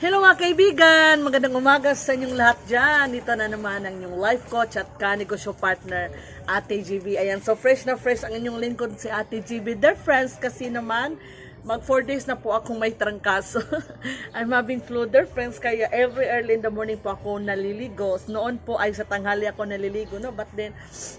Hello mga kaibigan! Magandang umaga sa inyong lahat dyan. Dito na naman ang inyong life coach at kanegosyo partner, Ate GB. Ayan, so fresh na fresh ang inyong lingkod si Ate GB. Dear friends, kasi naman, mag 4 days na po akong may trangkaso. I'm having flu. Dear friends, kaya every early in the morning po ako naliligo. Noon po ay sa tanghali ako naliligo, no? But then,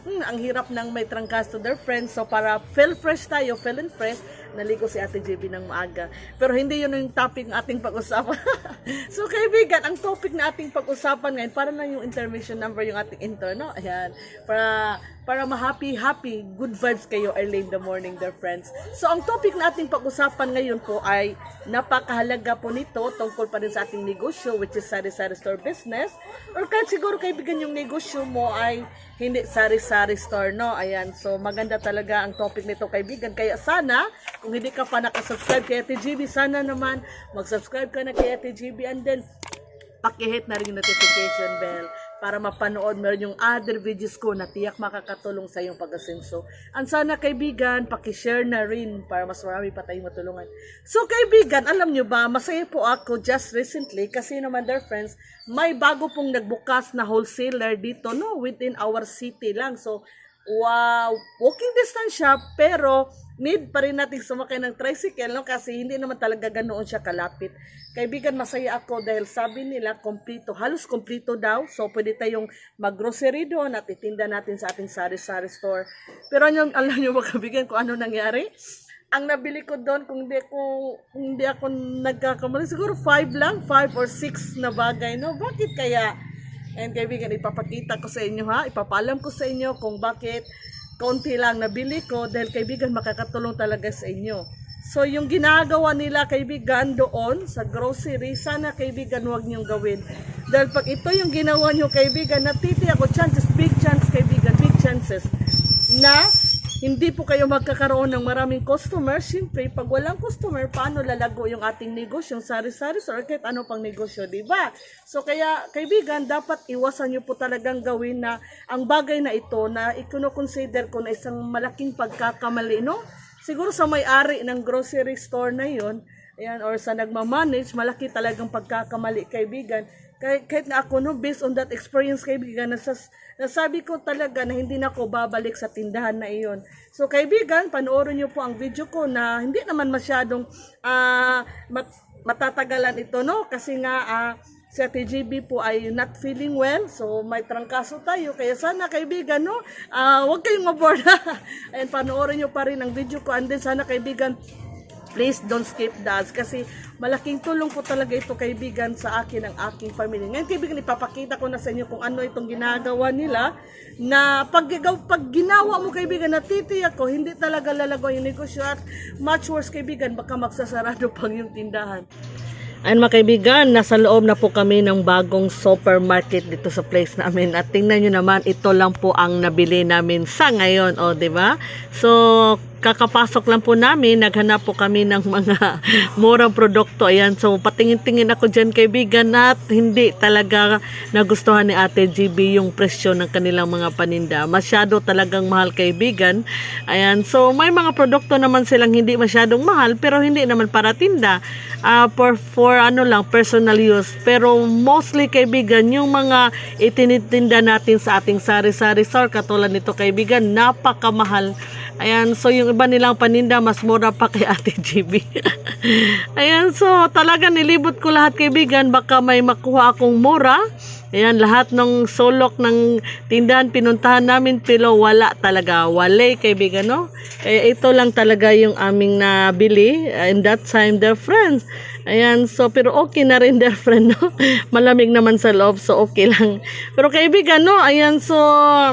hmm, ang hirap ng may trangkaso, dear friends. So para feel fresh tayo, feeling fresh, naligo si Ate JB ng maaga. Pero hindi yun yung topic ng ating pag-usapan. so kaibigan, ang topic na ating pag-usapan ngayon, para na yung intermission number yung ating intro, no? Ayan. Para, para ma-happy, happy, good vibes kayo early in the morning, dear friends. So ang topic na ating pag-usapan ngayon po ay napakahalaga po nito tungkol pa rin sa ating negosyo, which is sari-sari store business. Or kahit siguro kaibigan yung negosyo mo ay hindi sari-sari store, no? Ayan, so maganda talaga ang topic nito, kaibigan. Kaya sana, kung hindi ka pa nakasubscribe kay Ate GB, sana naman mag-subscribe ka na kay Ate GB and then pakihit na rin yung notification bell para mapanood mo yung other videos ko na tiyak makakatulong sa iyong pag-asenso. Ang sana kaibigan, pakishare na rin para mas marami pa tayong matulungan. So kaibigan, alam nyo ba, masaya po ako just recently kasi naman dear friends, may bago pong nagbukas na wholesaler dito no within our city lang. So wow, walking distance siya pero need pa rin natin sumakay ng tricycle no kasi hindi naman talaga ganoon siya kalapit. Kaibigan, masaya ako dahil sabi nila kompleto, halos kompleto daw. So pwede tayong mag-grocery doon at itinda natin sa ating sari-sari store. Pero alam, alam niyo ba kaibigan kung ano nangyari? Ang nabili ko doon kung hindi ako kung hindi ako nagkakamali siguro 5 lang, 5 or 6 na bagay no. Bakit kaya? And kaibigan, ipapakita ko sa inyo ha, ipapalam ko sa inyo kung bakit konti lang nabili ko dahil kaibigan makakatulong talaga sa inyo. So yung ginagawa nila kaibigan doon sa grocery, sana kaibigan wag niyong gawin. Dahil pag ito yung ginawa niyo kaibigan, natiti ako chances, big chance kaibigan, big chances na hindi po kayo magkakaroon ng maraming customer. Siyempre, pag walang customer, paano lalago yung ating negosyo, yung sari-sari or kahit ano pang negosyo, di ba? So, kaya, kaibigan, dapat iwasan nyo po talagang gawin na ang bagay na ito na ikuno-consider ko na isang malaking pagkakamali, no? Siguro sa may-ari ng grocery store na yon ayan, or sa nagmamanage, malaki talagang pagkakamali, kaibigan. Kahit, kahit na ako, no, based on that experience, kaibigan, nasas, nasabi ko talaga na hindi na ako babalik sa tindahan na iyon. So, kaibigan, panoorin niyo po ang video ko na hindi naman masyadong ah, mat, matatagalan ito, no? Kasi nga, ah, si Ate GB po ay not feeling well. So, may trangkaso tayo. Kaya sana, kaibigan, no? Ah, huwag kayong maboard. Ayan, panoorin niyo pa rin ang video ko. And then, sana, kaibigan, please don't skip the ads kasi malaking tulong po talaga ito kaibigan sa akin ang aking family. Ngayon kaibigan ipapakita ko na sa inyo kung ano itong ginagawa nila na pag, pag ginawa mo kaibigan natitiyak ko hindi talaga lalago yung negosyo at much worse kaibigan baka magsasarado pang yung tindahan. Ayun mga kaibigan, nasa loob na po kami ng bagong supermarket dito sa place namin. At tingnan nyo naman, ito lang po ang nabili namin sa ngayon. O, di ba? So, kakapasok lang po namin, naghanap po kami ng mga murang produkto. Ayan, so patingin-tingin ako dyan kaibigan at hindi talaga nagustuhan ni Ate GB yung presyo ng kanilang mga paninda. Masyado talagang mahal kaibigan. Ayan, so may mga produkto naman silang hindi masyadong mahal pero hindi naman para tinda. Ah, for, for ano lang, personal use. Pero mostly kaibigan, yung mga itinitinda natin sa ating sari-sari store, katulad nito kaibigan, napakamahal. Ayan, so yung iba nilang paninda, mas mura pa kay Ate GB. Ayan, so talaga nilibot ko lahat kaibigan, baka may makuha akong mura. Ayan, lahat ng sulok ng tindahan pinuntahan namin, pero wala talaga. Wale, kaibigan, no? Eh, ito lang talaga yung aming nabili. And that time, their friends. Ayan, so, pero okay na rin, their friend, no? Malamig naman sa loob, so okay lang. Pero kaibigan, no? Ayan, so,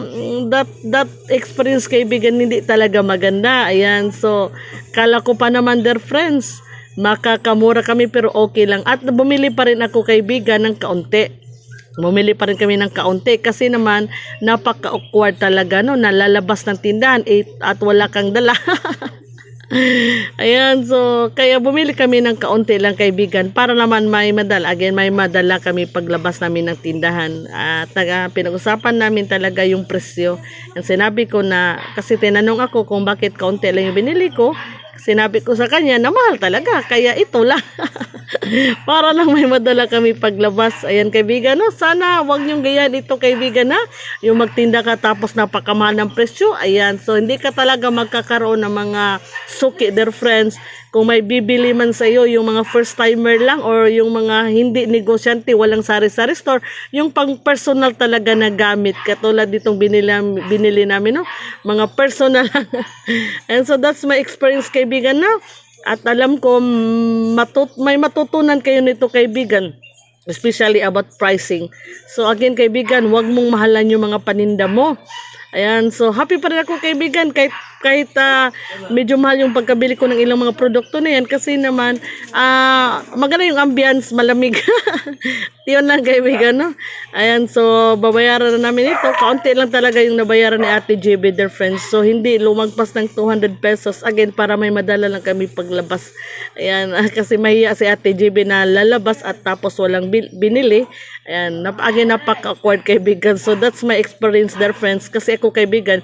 mm, that, that experience, kaibigan, hindi talaga maganda. Ayan, so, kala ko pa naman, their friends, makakamura kami, pero okay lang. At bumili pa rin ako, kaibigan, ng kaunti. Bumili pa rin kami ng kaunti kasi naman napaka-awkward talaga no, nalalabas ng tindahan eh, at wala kang dala. Ayan, so kaya bumili kami ng kaunti lang kaibigan para naman may madala. Again, may madala kami paglabas namin ng tindahan. At taga, pinag-usapan namin talaga yung presyo. Ang sinabi ko na, kasi tinanong ako kung bakit kaunti lang yung binili ko. sinabi ko sa kanya na mahal talaga. Kaya ito lang. Para lang may madala kami paglabas. Ayan kaibigan, no? sana wag niyong gayan ito kaibigan na. Yung magtinda ka tapos napakamahal ng presyo. Ayan, so hindi ka talaga magkakaroon ng mga suki, dear friends. Kung may bibili man sa iyo, yung mga first timer lang or yung mga hindi negosyante, walang sari-sari store, yung pang personal talaga na gamit. Katulad ditong binili, binili namin, no? Mga personal. And so that's my experience kaibigan, no? At alam ko, matut may matutunan kayo nito kaibigan. Especially about pricing. So again kaibigan, wag mong mahalan yung mga paninda mo. Ayan, so happy pa rin ako kaibigan kahit kahit ah, medyo mahal yung pagkabili ko ng ilang mga produkto na yan kasi naman ah maganda yung ambience, malamig. Yun lang kaibigan, no? Ayan, so babayaran na namin ito. Kaunti lang talaga yung nabayaran ni Ate JB, their friends. So hindi lumagpas ng 200 pesos. Again, para may madala lang kami paglabas. Ayan, ah, kasi mahiya si Ate JB na lalabas at tapos walang binili. Ayan, nap again, napaka-awkward kaibigan. So that's my experience, their friends. Kasi ako kaibigan,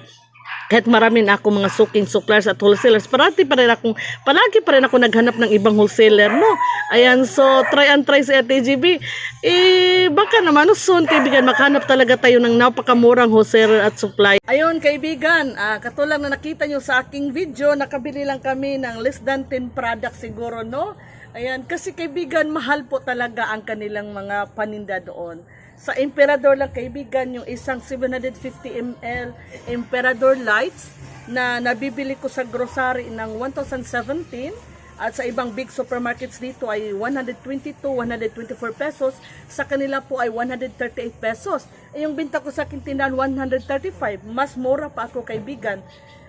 kahit marami na ako mga suking suppliers at wholesalers, parati pa rin akong, palagi pa rin ako naghanap ng ibang wholesaler, no? Ayan, so try and try sa ATGB. Eh, baka naman, no, soon, kaibigan, makahanap talaga tayo ng napakamurang wholesaler at supply. Ayun, kaibigan, ah, katulad na nakita nyo sa aking video, nakabili lang kami ng less than 10 products siguro, no? Ayan, kasi kaibigan, mahal po talaga ang kanilang mga paninda doon. Sa Emperador lang kaibigan, yung isang 750 ml Emperador Lights na nabibili ko sa grocery ng 1,017 at sa ibang big supermarkets dito ay 122, 124 pesos. Sa kanila po ay 138 pesos. Eh, yung binta ko sa aking tindahan 135. Mas mura pa ako kaibigan.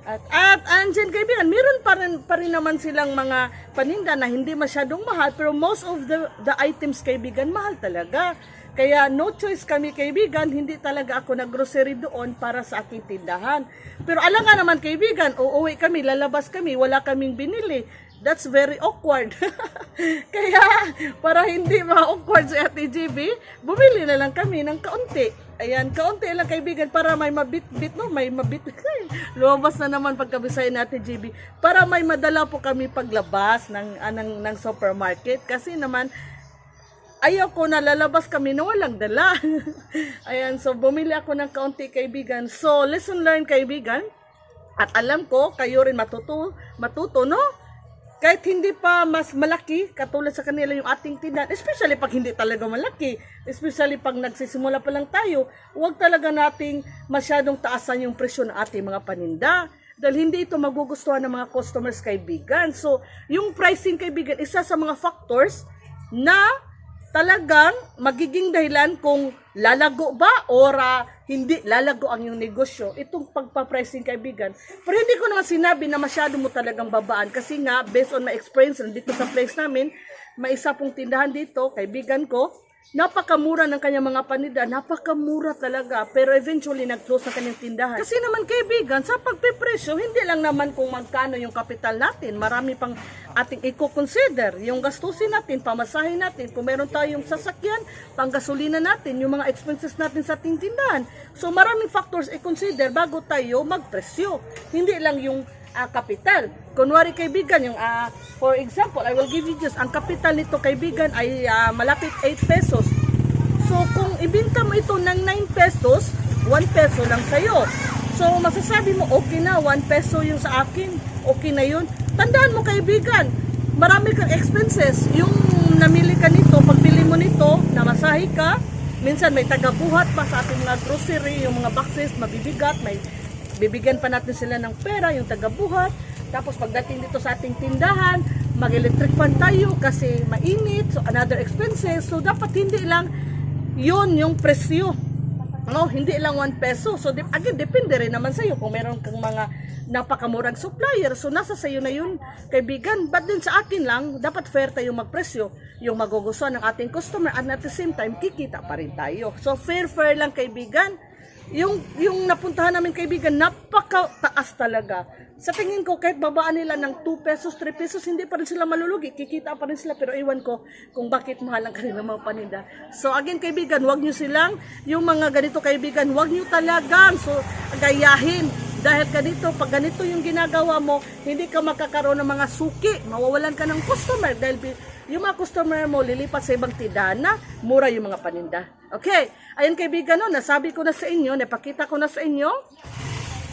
At, at andyan kaibigan, meron pa rin, pa rin naman silang mga paninda na hindi masyadong mahal pero most of the, the items kaibigan mahal talaga. Kaya no choice kami kaibigan, hindi talaga ako naggrocery doon para sa aking tindahan. Pero alam nga naman kaibigan, uuwi kami, lalabas kami, wala kaming binili. That's very awkward. Kaya para hindi ma-awkward sa Ate GB, bumili na lang kami ng kaunti. Ayan, kaunti lang kaibigan para may mabit-bit, no? May mabit. Lumabas na naman pagkabisay natin, GB. Para may madala po kami paglabas ng, ah, ng, ng supermarket. Kasi naman, ayaw ko na lalabas kami na walang dala. Ayan, so bumili ako ng kaunti kaibigan. So, lesson learned kaibigan. At alam ko, kayo rin matuto, matuto, no? Kahit hindi pa mas malaki, katulad sa kanila yung ating tindahan, especially pag hindi talaga malaki, especially pag nagsisimula pa lang tayo, huwag talaga nating masyadong taasan yung presyo ng ating mga paninda. Dahil hindi ito magugustuhan ng mga customers kaibigan. So, yung pricing kaibigan, isa sa mga factors na talagang magiging dahilan kung lalago ba or ah, hindi lalago ang yung negosyo. Itong pagpa-pricing kaibigan. Pero hindi ko naman sinabi na masyado mo talagang babaan kasi nga based on my experience dito sa place namin, may isa pong tindahan dito, kaibigan ko, napakamura ng kanyang mga paninda, napakamura talaga. Pero eventually nag-close ang kanyang tindahan. Kasi naman kaibigan, sa pagpipresyo, hindi lang naman kung magkano yung kapital natin. Marami pang ating i-consider. Yung gastusin natin, pamasahin natin, kung meron tayong sasakyan, panggasolina natin, yung mga expenses natin sa ating tindahan. So maraming factors i-consider bago tayo magpresyo. Hindi lang yung ah, kapital. Kunwari kaibigan, yung ah, for example, I will give you just, ang kapital nito kaibigan ay ah, malapit 8 pesos. So kung ibinta mo ito ng 9 pesos, 1 peso lang sa'yo. So masasabi mo, okay na, 1 peso yung sa akin, okay na yun. Tandaan mo kaibigan, marami kang expenses. Yung namili ka nito, pagbili mo nito, namasahe ka, minsan may tagabuhat pa sa ating mga grocery, yung mga boxes, mabibigat, may bibigyan pa natin sila ng pera, yung tagabuhat. Tapos pagdating dito sa ating tindahan, mag-electric fan tayo kasi mainit, so another expenses. So dapat hindi lang yun yung presyo. No, hindi lang 1 peso. So, again, depende rin naman sa'yo kung meron kang mga napakamurang supplier. So, nasa sa'yo na yun, kaibigan. But din sa akin lang, dapat fair tayo magpresyo. Yung magugustuhan ng ating customer and at the same time, kikita pa rin tayo. So, fair-fair lang, kaibigan. Yung, yung napuntahan namin kaibigan, napaka-taas talaga. Sa tingin ko, kahit babaan nila ng 2 pesos, 3 pesos, hindi pa rin sila malulugi. Kikita pa rin sila, pero iwan ko kung bakit mahal ang kanilang mga paninda. So again, kaibigan, wag nyo silang, yung mga ganito kaibigan, wag nyo talagang so, gayahin Dahil ganito, pag ganito yung ginagawa mo, hindi ka makakaroon ng mga suki. Mawawalan ka ng customer dahil yung mga customer mo lilipat sa ibang tidana, mura yung mga paninda. Okay, ayun kaibigan, no, nasabi ko na sa inyo, napakita ko na sa inyo,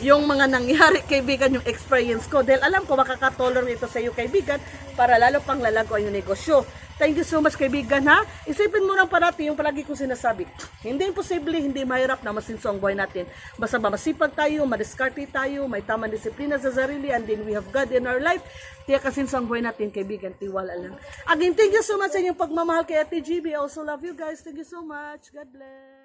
yung mga nangyari kaibigan yung experience ko dahil alam ko makakatulong ito sa iyo kaibigan para lalo pang lalago ang iyong negosyo. Thank you so much kaibigan ha. Isipin mo lang parati yung palagi kong sinasabi. Hindi imposible, hindi mahirap na masinso ang buhay natin. Basta ba masipag tayo, madiskarte tayo, may tamang disiplina sa sarili and then we have God in our life. Tiya kasinso ang buhay natin kaibigan, tiwala lang. Again, thank you so much sa inyong pagmamahal kay Ate GB. I also love you guys. Thank you so much. God bless.